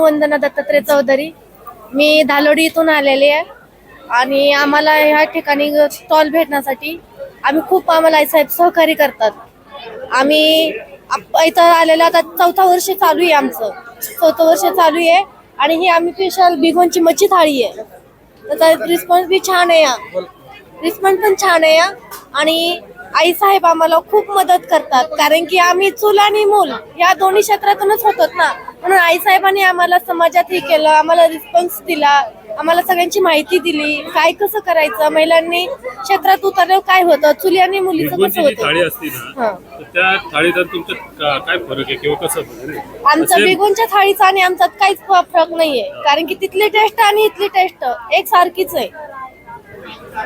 वंदना दत्तात्रय चौधरी. मी धालोडी इथून आलेली आहे. आणि आम्हाला ह्या ठिकाणी स्टॉल भेटण्यासाठी आम्ही खूप आम्हाला आई साहेब सहकार्य करतात. आम्ही इथं आलेलं आता चौथा वर्ष चालू आहे आमचं. चौथं वर्ष चालू आहे आणि ही आम्ही स्पेशल बिगोनची मच्छी थाळी आहे. त्याचा रिस्पॉन्स बी छान आहे या. रिस्पॉन्स पण छान आहे या. आणि आई साहेब आम्हाला खूप मदत करतात. कारण की आम्ही चूल आणि मूल या दोन्ही क्षेत्रातूनच होतो ना. म्हणून आई साहेबांनी आम्हाला समाजात हे केलं आम्हाला रिस्पॉन्स दिला आम्हाला सगळ्यांची माहिती दिली काय कसं करायचं महिलांनी क्षेत्रात उतरल्यावर काय होतं चुली आणि मुलीचं कसं बिगोनची जी थाळी होतं असते ना हा. तर त्या थाळीत आणि तुमच्यात का- काय फरक आहे किंवा कसं फरक आहे? आमच्या असे- बेगोनच्या थाळीचा आणि आमच्यात काहीच फ- फरक नाहीये. कारण की तिथली टेस्ट आणि इथली टेस्ट एक सारखीच आहे.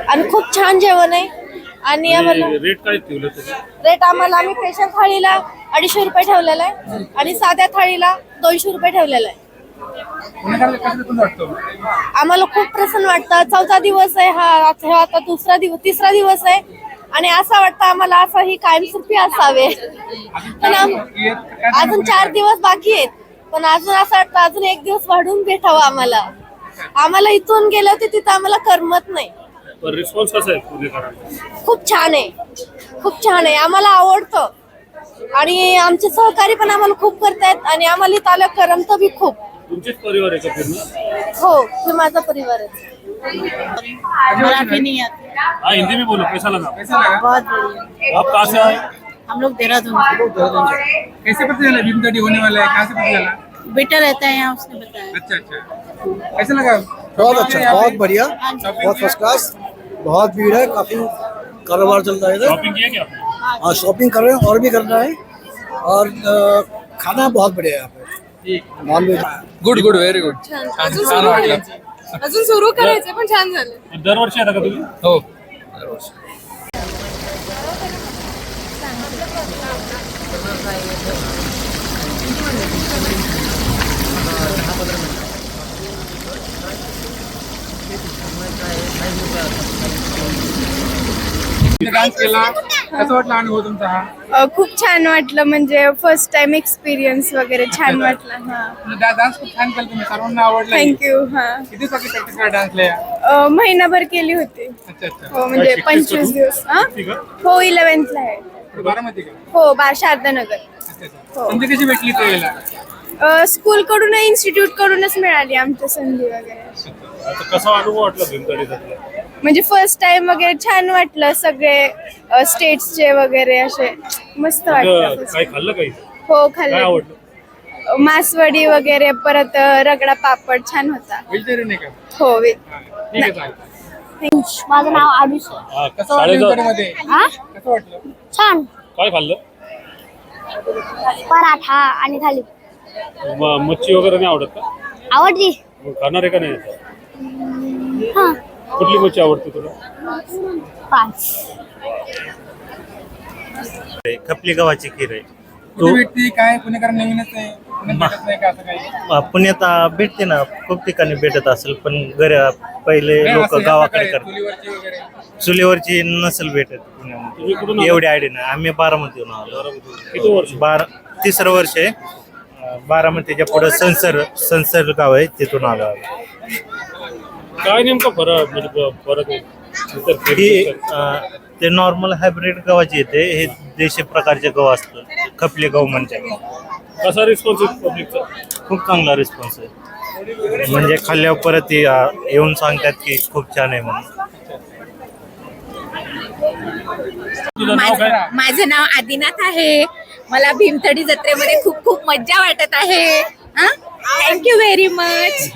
आणि खूप छान जेवण आहे. आणि आम्हाला आणि रेट काय ठेवलं तुम्ही? रेट आम्हाला आम्ही स्पेशल थाळीला अडीचशे रुपये ठेवलेला आहे. आणि साध्या थाळीला दोनशे रुपये ठेवलेला आहे. आम्हाला खूप प्रसन्न वाटतं. चौथा दिवस आहे हा. आता हा आता दुसरा दिवस तिसरा दिवस आहे. आणि असं वाटतं आम्हाला असं ही कायमस्वरूपी असावे. पण आम- अजून चार दिवस बाकी आहेत. पण अजून असं वाटतं अजून एक दिवस वाढून भेटावं आम्हाला. आम्हाला इथून गेलं होते तिथं आम्हाला करमत नाही. रिस्पॉन्स कसा आहे पुणेकरांचा खूप छान आहे. खूप छान आहे. आम्हाला आवडतं. आणि आमचे सहकारी पण आम्हाला खूप करतायत आणि आम्हाला इथं आलं करमतं बी खूप. तुमचेच परिवार आहे का पूर्ण? हो हे माझा परिवार आहे. मराठी नहीं आती हाँ हिंदी में बोलो कैसा लगा कैसा लगा बहुत बढ़िया आप कहाँ से आए? हम लोग देहरादून से। कैसे पता चला भीम तटी होने वाला है? कहाँ से पता चला? बेटा रहता है यहाँ उसने बताया। अच्छा अच्छा। कैसा लगा? बहुत अच्छा बहुत बढ़िया। बहुत फर्स्ट क्लास बहुत भीड़ है काफी कारोबार चल रहा है इधर। शॉपिंग किया क्या आपने? हाँ शॉपिंग कर रहे हैं और भी करना है। और अ, खाना बहुत बढ़िया है यहाँ पे। Non veg good good very good छान। वाटलं. अजून सुरू करायचं पण छान झालं. दरवर्षी येता का तुम्ही? हो. डान्स केला. कसं वाटलं अनुभव तुमचा हा? अ, खूप छान वाटलं म्हणजे फर्स्ट टाइम एक्सपिरियन्स वगैरे छान वाटलं हा. डान्स खूप छान केला तुम्ही सर्वांना आवडला थँक्यू हा. किती दिवसाची प्रॅक्टिस करा डान्सला या? अ, महिनाभर केली होती. अच्छा अच्छा. हो म्हणजे पंचवीस? दिवस हा? हो इलेव्हन्थला आहे. बारामती का? हो बा शारदानगर. अच्छा अच्छा. हो. तुमची कशी भेटली ट्रेला अ, स्कूलकडून इन्स्टिट्यूट कडूनच मिळाली आमच्या संधी वगैरे. आता कसा अनुभव वाटला भीमतडीचा म्हणजे फर्स्ट टाइम वगैरे छान वाटलं सगळे स्टेट्सचे वगैरे असे. मस्त वाटलं काय खाल्लं काही? हो काय खाल्लं आवडलं मासवडी वगैरे परत रगडा पापड छान होता. हो माझं नाव आयुष छान. काय खाल्लं? पराठा आणि थाली. मच्छी वगैरे नाही आवडत का? आवडली. खाणार आहे का नाही? हा. कुठली मच्छी आवडते तुला? पाच. खपली गव्हाची खीर आहे. कुठे भेटते? काय? पुणेकर नवीनच आहे. पुण्यात भेटत नाही का असं काही? अ, पुण्यात अ, भेटते ना. खूप ठिकाणी भेटत असेल पण घर पहिले नाही, लोक असं ह्या गावाकडे प्रकारे करतात. चुलीवरची वगैरे. चुलीवरची नसेल भेटत तुम्ही कुठून पुण्यामध्ये आला? एवढी आयडिया नाही. आम्ही बारामतीहून आलो. किती वर्ष? बारा तिसरं वर्ष आहे. अ, बारामतीच्या पुढे संसर संसर गाव आहे तिथून आलो आम्ही. काय नेमका फरक? म्हणजे फरक आहे. इतर ही खीरपेक्षा? अ, ते नॉर्मल हायब्रिड गव्हाची येते. हे देशी प्रकारचे गहू असतं. खपली गहू म्हणतात. कसा रिस्पॉन्स आहे पब्लिकचा खूप चांगला रिस्पॉन्स आहे. म्हणजे खाल्ल्यावर परत अ, येऊन सांगतात की खूप छान आहे म्हणून. तुझं नाव काय? माझं माझं नाव आदिनाथ आहे. मला भीमथडी जत्रेमध्ये खूप खूप मज्जा वाटत आहे. Thank you very much